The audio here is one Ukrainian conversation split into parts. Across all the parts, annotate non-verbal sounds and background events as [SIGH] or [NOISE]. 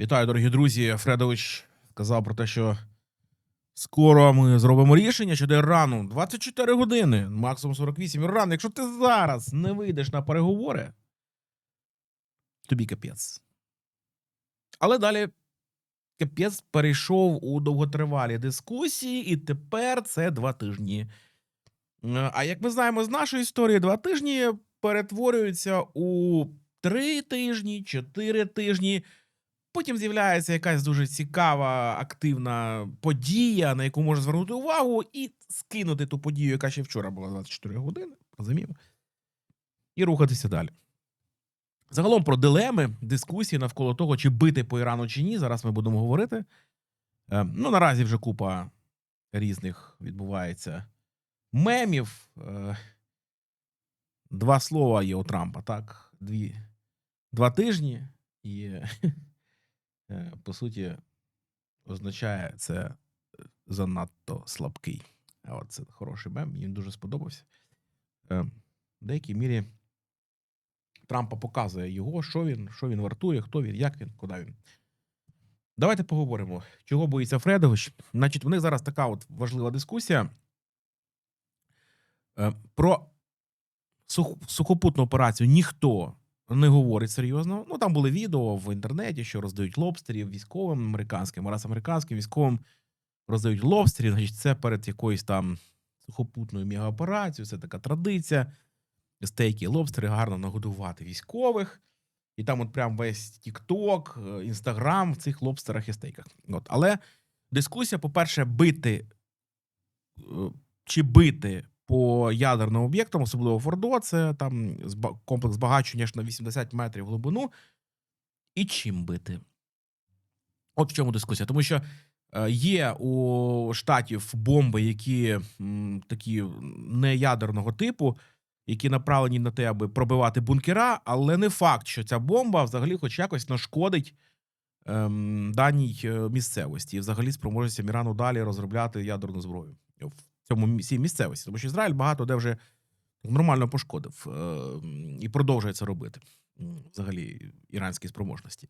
Вітаю, дорогі друзі. Фредович сказав про те, що скоро ми зробимо рішення щодо Ірану. 24 години, максимум 48. Іран, якщо ти зараз не вийдеш на переговори, тобі капець. Але далі капець перейшов у довготривалі дискусії, і тепер це два тижні. Е, А як ми знаємо з нашої історії, два тижні перетворюються у три тижні, чотири тижні. Потім з'являється якась дуже цікава активна подія, на яку можна звернути увагу, і скинути ту подію, яка ще вчора була 24 години, розуміємо, і рухатися далі. Загалом про дилеми, дискусії навколо того, чи бити по Ірану чи ні. Зараз ми будемо говорити. Е, Ну, наразі вже купа різних відбувається мемів. Е, Два слова є у Трампа, так? Дві, два тижні, і [LAUGHS] по суті означає це е, занадто слабкий. А от це хороший мем, мені дуже сподобався. Е, В деякій мірі Трампа показує його, що він, що він вартує, хто він, як він, куди він. Давайте поговоримо, чого боїться Фредович. Значить, в них зараз така от важлива дискусія Е, про сухопутну операцію ніхто не говорить серйозно. Ну там були відео в інтернеті, що роздають лобстерів військовим американським, а раз американським військовим роздають лобстерів, значить, це перед якоюсь там сухопутною мегаоперацією, це така традиція. Стейки, лобстери гарно нагодувати військових. І там, от прям весь TikTok, Інстаграм в цих лобстерах і стейках. От. Але дискусія, по-перше, бити е, чи бити по ядерним об'єктам, особливо Фордо, це там комплекс збагачення на 80 метрів глибину. І чим бити? От в чому дискусія. Тому що е, є у штатів бомби, які такі не ядерного типу, які направлені на те, аби пробивати бункера, але не факт, що ця бомба взагалі хоч якось нашкодить ем, даній е, місцевості і взагалі спроможеться Ірану далі розробляти ядерну зброю в цьому цій місцевості. Тому що Ізраїль багато де вже нормально пошкодив е, і продовжує це робити. Взагалі, іранські спроможності.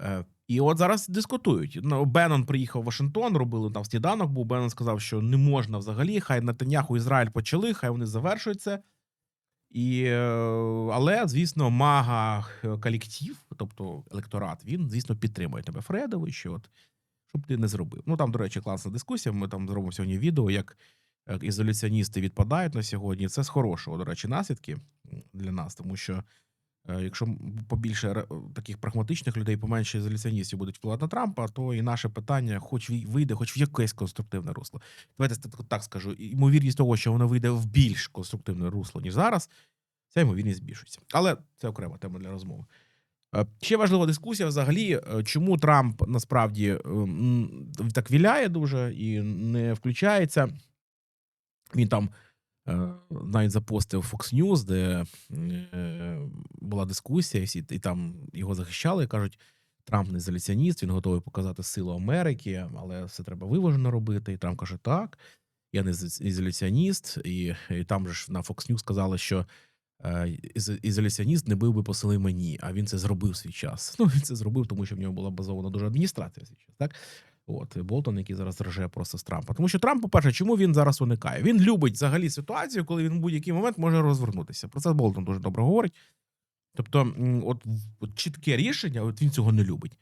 Е, І от зараз дискутують. Ну, Беннон приїхав в Вашингтон, робили там сніданок, був Беннон сказав, що не можна взагалі, хай Нетаньяху Ізраїль почали, хай вони завершують це. І, е, але, звісно, мага колектив, тобто електорат, він, звісно, підтримує тебе Фредович, от, щоб ти не зробив. Ну там, до речі, класна дискусія. Ми там зробимо сьогодні відео, як е, ізоляціоністи відпадають на сьогодні. Це з хорошого, до речі, наслідки для нас, тому що е, якщо побільше таких прагматичних людей, поменше ізоляціоністів будуть впливати на Трампа, то і наше питання, хоч вийде, хоч в якесь конструктивне русло. Давайте так скажу. Ймовірність того, що воно вийде в більш конструктивне русло, ніж зараз, ця ймовірність збільшується. Але це окрема тема для розмови. Е, Ще важлива дискусія взагалі, е, чому Трамп насправді е, так віляє дуже і не включається. Він там навіть запостив Fox News, де була дискусія, і, там його захищали і кажуть, Трамп не ізоляціоніст, він готовий показати силу Америки, але все треба виважено робити. І Трамп каже, так, я не із- ізоляціоніст. І, і там же ж на Fox News сказали, що ізоляціоніст не бив би по сили мені, а він це зробив свій час. [LAUGHS] Ну, він це зробив, тому що в нього була базована дуже адміністрація свій час. Так? От Болтон, який зараз рже просто з Трампа. Тому що Трамп, по-перше, чому він зараз уникає? Він любить взагалі ситуацію, коли він в будь-який момент може розвернутися. Про це Болтон дуже добре говорить. Тобто, от, от чітке рішення, от він цього не любить.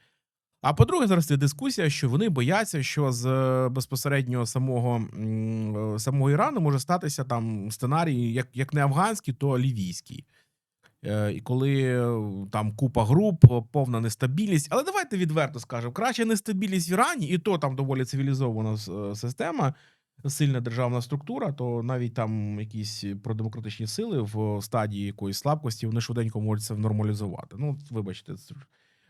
А по-друге, зараз є дискусія, що вони бояться, що з е, безпосередньо самого, е, самого Ірану може статися там сценарій, як, як не афганський, то лівійський. Е, І коли там купа груп, повна нестабільність. Але давайте відверто скажемо: краще нестабільність в Ірані, і то там доволі цивілізована система, сильна державна структура, то навіть там якісь продемократичні сили в стадії якоїсь слабкості вони швиденько можуть це нормалізувати. Ну, вибачте, це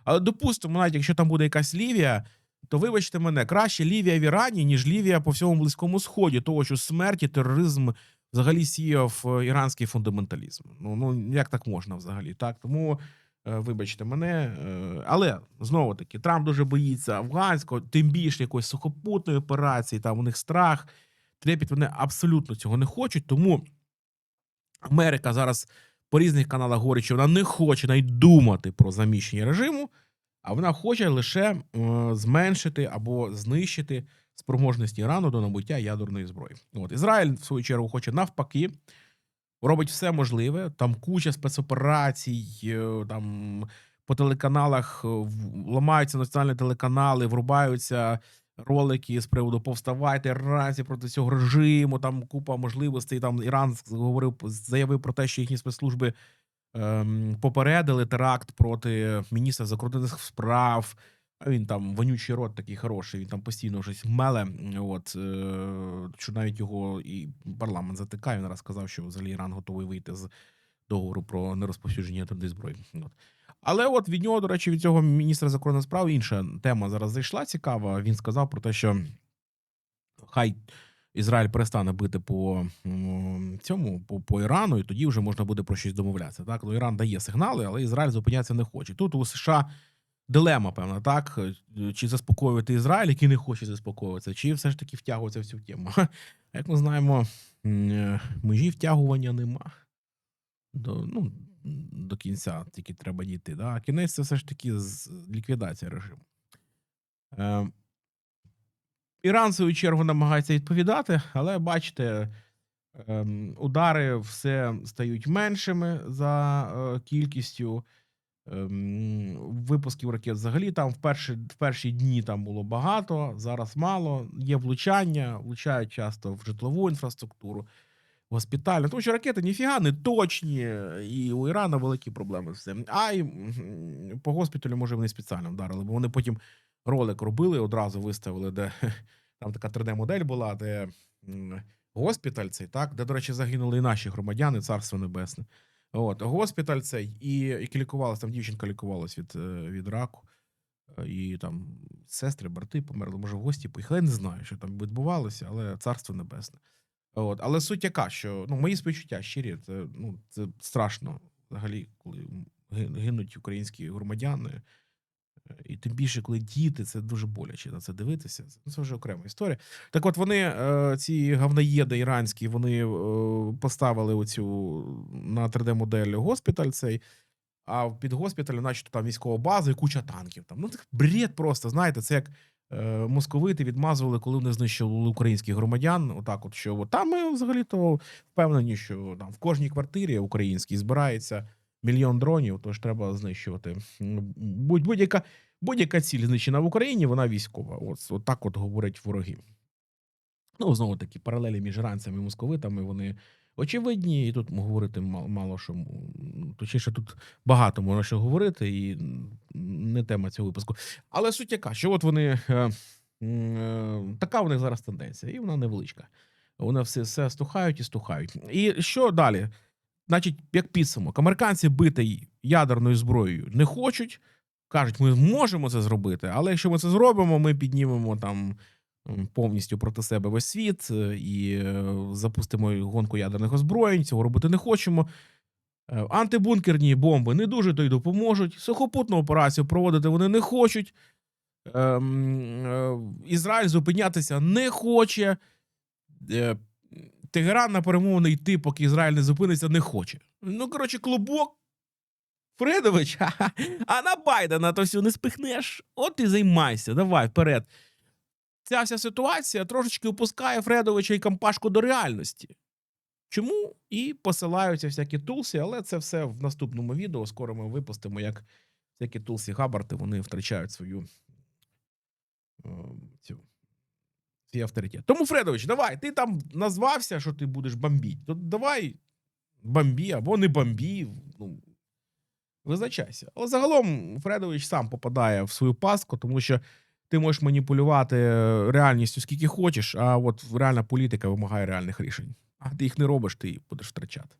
але допустимо, навіть якщо там буде якась Лівія, то вибачте мене, краще Лівія в Ірані, ніж Лівія по всьому Близькому Сході, того що смерть і тероризм взагалі сіяв е, іранський фундаменталізм. Ну, ну як так можна взагалі? Так, тому. е, Вибачте мене, е, але знову таки Трамп дуже боїться афганського, тим більше якоїсь сухопутної операції. Там у них страх, трепіт. Вони абсолютно цього не хочуть. Тому Америка зараз по різних каналах говорить, що вона не хоче навіть думати про заміщення режиму. А вона хоче лише е, зменшити або знищити спроможності Ірану до набуття ядерної зброї. От Ізраїль, в свою чергу, хоче навпаки, робить все можливе. Там куча спецоперацій, е, там по телеканалах е, ламаються національні телеканали, врубаються ролики з приводу повставайте разі проти цього режиму. Там купа можливостей. Там Іран говорив, заявив про те, що їхні спецслужби ем, попередили теракт проти міністра закордонних справ. Він там вонючий рот такий хороший, він там постійно щось меле. От е, що навіть його і парламент затикає. Він раз сказав, що взагалі Іран готовий вийти з договору про нерозповсюдження ядерної зброї. От. Але от від нього, до речі, від цього міністра закордонних справ інша тема зараз зайшла цікава. Він сказав про те, що хай Ізраїль перестане бити по цьому, по, по Ірану, і тоді вже можна буде про щось домовлятися. Так, ну Іран дає сигнали, але Ізраїль зупинятися не хоче. Тут у США дилема, певна, так чи заспокоювати Ізраїль, який не хоче заспокоюватися, чи все ж таки втягуватися в цю тему. Як ми знаємо, е, межі втягування нема. До, ну, до кінця тільки треба дійти. Да? А кінець це все ж таки з- ліквідація режиму. Е, Іран, в свою чергу, намагається відповідати, але бачите, ем, удари все стають меншими за е, кількістю. Ем, випусків ракет взагалі там в перші, в перші дні там було багато, зараз мало. Є влучання, влучають часто в житлову інфраструктуру, в госпітальну. Тому що ракети ніфіга не точні, і у Ірана великі проблеми з цим. А й по госпіталю, може, вони спеціально вдарили, бо вони потім ролик робили, одразу виставили, де [LAUGHS] там така 3D-модель була, де госпіталь цей, так, де, до речі, загинули і наші громадяни, царство небесне. От, госпіталь цей, і, і лікувалась, там дівчинка лікувалась від, е, від раку. І там сестри, брати померли, може, в гості поїхали. Я не знаю, що там відбувалося, але царство небесне. От. Але суть яка, що ну, мої співчуття щирі, це, ну, це страшно взагалі, коли гинуть українські громадяни. Е, І тим більше, коли діти, це дуже боляче на це дивитися. Це, ну, вже окрема історія. Так от вони, е, ці говноєди іранські, вони е, поставили оцю на 3D-модель госпіталь цей, а під госпіталем, начебто, там військова база і куча танків. Там. Ну, це бред просто, знаєте, це як московити відмазували, коли вони знищували українських громадян. Отак, от що там ми взагалі-то впевнені, що там в кожній квартирі українській збирається мільйон дронів, тож треба знищувати. Будь, будь-яка, будь-яка ціль знищена в Україні, вона військова. От, от так от говорять вороги. Ну, знову таки, паралелі між іранцями і московитами вони очевидні, і тут говорити мало, що. Точніше, тут багато можна що говорити, і не тема цього випуску. Але суть яка, що от вони. Е, е, така у них зараз тенденція, і вона невеличка. Вони все, все стухають і стухають. І що далі? Значить, як підсумок, американці бити ядерною зброєю не хочуть. Кажуть, ми можемо це зробити, але якщо ми це зробимо, ми піднімемо там повністю проти себе весь світ е, і е, запустимо гонку ядерних озброєнь. Цього робити не хочемо. Е, Антибункерні бомби не дуже то й допоможуть. Сухопутну операцію проводити вони не хочуть. Ем, Ізраїль зупинятися не хоче. Тегеран на перемовини йти, поки Ізраїль не зупиниться, не хоче. Ну, коротше, клубок. Фредович, [LAUGHS] а на Байдена то все не спихнеш. От і займайся, давай вперед. Ця вся ситуація трошечки опускає Фредовича і компашку до реальності. Чому і посилаються всякі тулси, але це все в наступному відео. Скоро ми випустимо, як всякі тулсі Габарти вони втрачають свою е, цю свій авторитет. Тому, Фредович, давай, ти там назвався, що ти будеш бомбіть. То давай бомбі або не бомбі. Ну, визначайся. Але загалом Фредович сам попадає в свою пастку, тому що ти можеш маніпулювати реальністю скільки хочеш, а от реальна політика вимагає реальних рішень. А ти їх не робиш, ти будеш втрачати.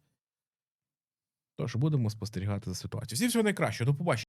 Тож будемо спостерігати за ситуацією. Всім всього найкращого, до побачення.